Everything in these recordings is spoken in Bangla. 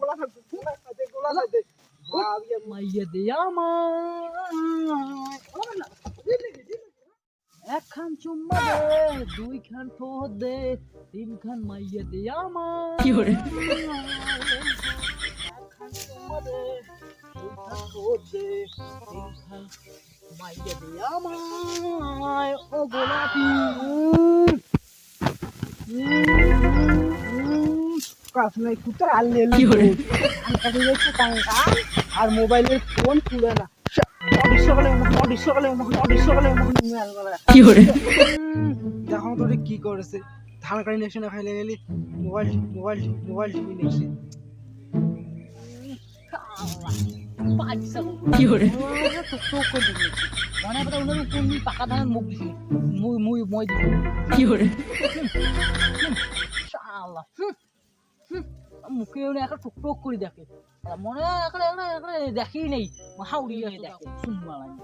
গোলা খাইতে গোলা মাইয়া দে আমার একখান চুম্মা দে দুইখান ঠোঁট দে তিনখান মাইয়া দে আমার কি করে মাইয়া দে আমায়। ও গোলাপি। কাজ নাই কুত্তার আনলে কি করে কাজে যাচ্ছে টাঙ্কা আর মোবাইলের ফোন তুলে না। অডিস সকালে কি করেছে ধান কাটি নেছে না খাইলে গেলি মোবাইল মোবাইল মোবাইল টিভি নেছে কি করে মনে হয় ওনার কোন পাকা ধানের মুখ দিছি মুই মুই মই দিছি কি করে মুখে উনি একটা টুক টুক করে দেখে। মনে হয় এখানে এখানে এখানে দেখেই নেই হাউড়ি আছে দেখে শুনবা লাগে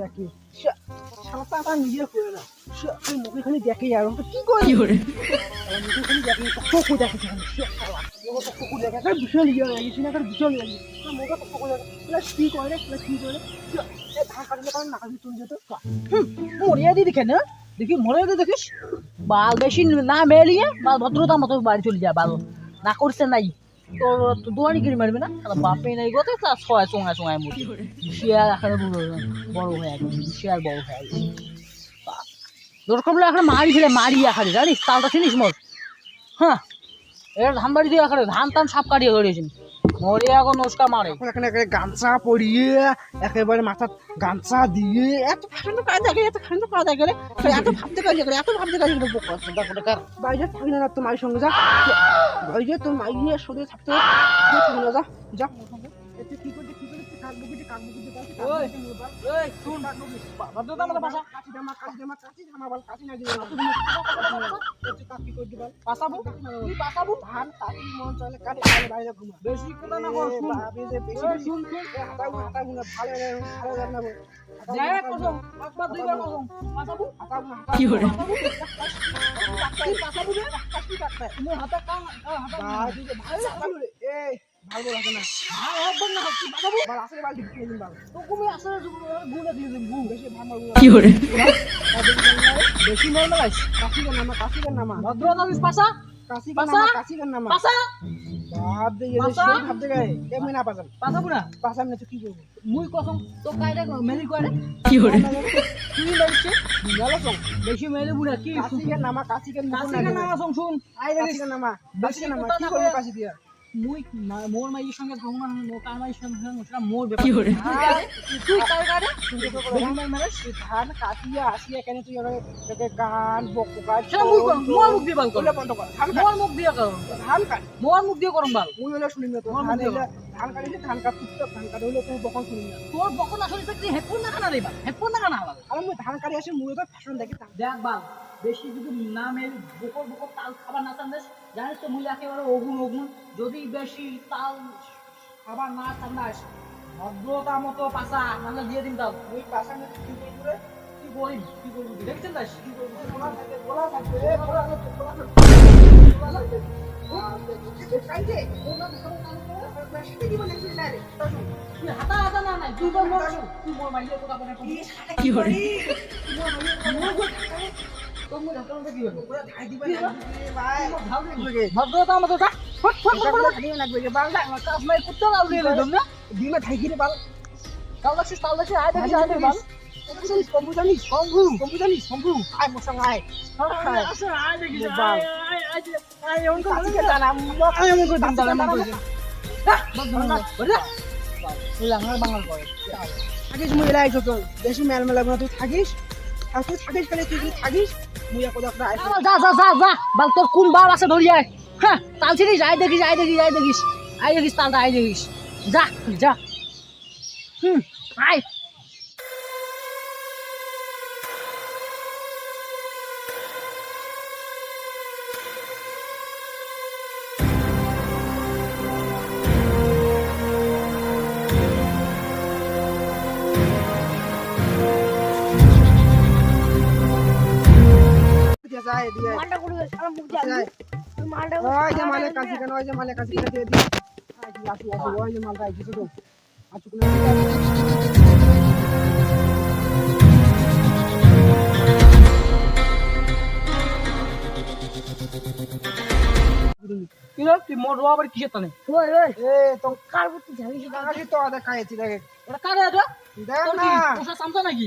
দেখে। সাঁতারটা নিজে করে না। ওই মুখে খালি দেখে আর কি করে? কি মুখে খালি দেখে টক করে দেখে করে দেখে একটা বিশাল ইয়ে লাগিয়েছি না একটা বিশাল লাগিয়ে মুখে টক করে দেখে। কি করে? কি করে? ধান কাটলে কারণ না কাটলে চলে যেত? মরিয়া দি দেখে না? দেখি মরিয়া দি দেখিস? বাল বেশি না মেলিয়ে বাল ভদ্রতা মতো বাড়ি চলে যায় বাল। না করছে নাই। তোর তো দোয়ানি কিনে মারবে না? বাপে নাই গতে তার ছয় চোঙায় চোঙায় মুড়ি শিয়াল এখানে বড় হয়ে গেছে শিয়াল বড় হয়ে গেছে। দরকার বলে এখানে মারি ফেলে, মারি এখানে জানিস? তালটা চিনিস মোর? হ্যাঁ? এটা ধান বাড়ি দিয়ে এখানে ধান টান সাপ কাটিয়ে ধরেছেন মরিয়া এখন নস্কা মারে এখন একেবারে গামছা পরিয়ে একেবারে গামছা দিয়ে এত ফাঁকা কাজ দেখে এত ফাঁকা ভাবতে কাজ দেখে এত ভাবতে কাজ মায়ের সঙ্গে যা বাইরে তোর মাই শরীরে থাকতে যা যা কি মন তুই পাশাবো রে? হাতে কান হাতে ভালো এই ভালো লাগে না। ভাই একবার না আসলে দিন তো আসলে দিয়ে দিন গু বেশি ভালো কি করে? বেশি কাশি কেন নামা কাশি কেন নামা। ভদ্রতা দিস পাশা? কাশি কেন নামা কাশি কেন নামা। পাশা? ভাব দে এই সেই ভাব দে গায়ে এমনি না পাজাম পাশাবো না পাজাম না তো কি করব? মুই কসম তো কাইরে মেলি করে কি করে? তুই মেলিছে? গেল বেশি মেলি বুড়া কি? কাশি কেন নামা কাশি কেন নামা। কাশি না না শুন। আই কাশি কেন নামা কাশি নামা। কি করব কাশি দিয়া? মুই মোর মাইয়ের সঙ্গে থাকব না মোর কার মাইয়ের সঙ্গে থাকব সেটা মোর ব্যাপার তুই কার কারে বেশি মার মারিস ধান কাটিয়া আসিয়া কেন তুই এবারে তোকে গান বকু গান সেটা মুই করম মোর মুখ দিয়ে বাল কর বন্ধ কর মোর মুখ দিয়ে করম ধান কাট। মোর মুখ দিয়ে করম বাল মুই হলে শুনি না তো ধান ধান কাটিলে ধান কাট টুকটাক ধান কাট হইলে তুই বকন শুনি না তোর বকন আসলে তুই হেডফোন না কানা রে বাল হেডফোন না কানা বাল আরে মুই ধান কাটি আসি তো ফ্যাশন দেখি দেখ বাল বেশি যদি না মেল বকর বকর তাল খাবার না চান্দাস জানিস তো মুই একেবারে ওগুন ওগুন যদি বেশি তাল খাবার না চান্দাস ভদ্রতা মতো পাশা নাহলে দিয়ে দিন পাশা মে কি করব কি করিম কি করবি দেখছেন দাস কি করবি গোলা থাকে গোলা থাকে এ থাকে গোলা থাকে গোলা থাকে এ কাইতে গোলা থাকে বেশি কি বলে তুই না রে তুই হাতা হাতা না নাই তুই বল মোর তুই মোর মাইলে কথা বলে কি করে তোর মোর হাতা হাতা কি হবে পুরো ধাই দিবা না ভাই ভদ্রতা মতো যা ফট ফট ফট ফট ধাই লাগবে যে বাল আমার কাজ নাই কুত্তা লাল দিয়ে দিলাম না দিমা ধাই গিরে বাল কাল লাগছিস কাল লাগছিস আয় দেখি আয় দেখি বাল জানিস কম্পু জানিস কম্পু কম্পু জানিস কম্পু আয় মোর সঙ্গে আয় আয় আসলে আয় দেখি বাল। আয় আয় আয় আয় এমন করে কাছে কে জানা আয় এমন করে দিন তাহলে এমন করে কাছে দিন বাংলা বাংলা করে থাকিস মুই এলাই ছোট বেশি মেল মেলা তুই থাকিস আর তুই থাকিস তাহলে তুই যদি থাকিস যা যা যা যা বাল তোর কোন বাল আছে ধরি আয় হ্যাঁ তাল ছিলিস আয় দেখিস আয় দেখিস আয় দেখিস আই দেখিস তালটা আই দেখিস যা যা হুম আয় যায় দিয়ে মান্ডা করে আমার মুখ দিয়ে মালটা ওই যে মালে কাছে কেন ওই যে মালে কাছে কেন দিয়ে আসি আসি আসি ওই যে মালটা আইছে তো আসুক না কি তুই মোর রোয়া বাড়ি কিসের টানে ওই ওই। এ তো কার প্রতি ঝালিস তো আদা খাইছি দেখে। এটা কারে এটা? দেখ না। তোর সামসা নাকি?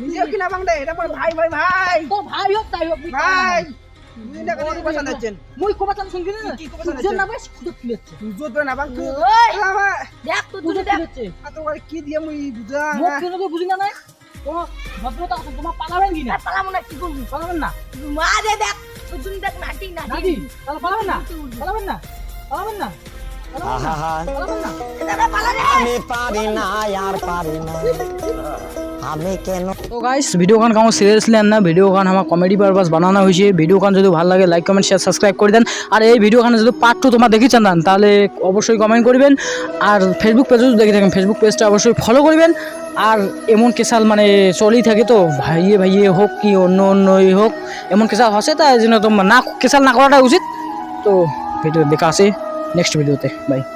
নিজেও কিনা বাংলা এটা পরে ভাই ভাই ভাই। তো ভাই হোক তাই হোক ভাই তুই না করে পয়সা দিচ্ছেন মুই কোবা চান শুনবি না। কি কোবা চান তুই না খুদ তুলেছে। তুই জোত না বাং তুই দেখ তো তুই দেখ। তুলেছে। কি দিয়ে মুই বুঝা মুখ কেন না ও ভদ্রতা আছে তোমার পালাবেন কি না? পালাম না কি করবি? পালাবেন না? মা দে দেখ তুই দেখ নাটি নাটি তাহলে পালাবেন না? পালাবেন না? পালাবেন না? আমি তো গাইস ভিডিওখান কামো সিরিয়াসলি আন না। ভিডিওখান আমার কমেডি পারপাস বানানো হয়েছে। ভিডিওখান যদি ভালো লাগে লাইক কমেন্ট শেয়ার সাবস্ক্রাইব করে দেন। আর এই ভিডিওখানে যদি পার্ট টু তোমার দেখেছেন, দেন, তাহলে অবশ্যই কমেন্ট করবেন। আর ফেসবুক পেজও দেখে থাকেন ফেসবুক পেজটা অবশ্যই ফলো করবেন। আর এমন কেসাল মানে চলেই থাকে তো, ভাইয়ে ভাইয়ে হোক কি অন্য অন্যই হোক। এমন কেসাল হসে তাই জন্য তোমার না কেসাল না করাটা উচিত। তো ভিডিও দেখা আছে। नेक्स्ट वीडियो ते बाय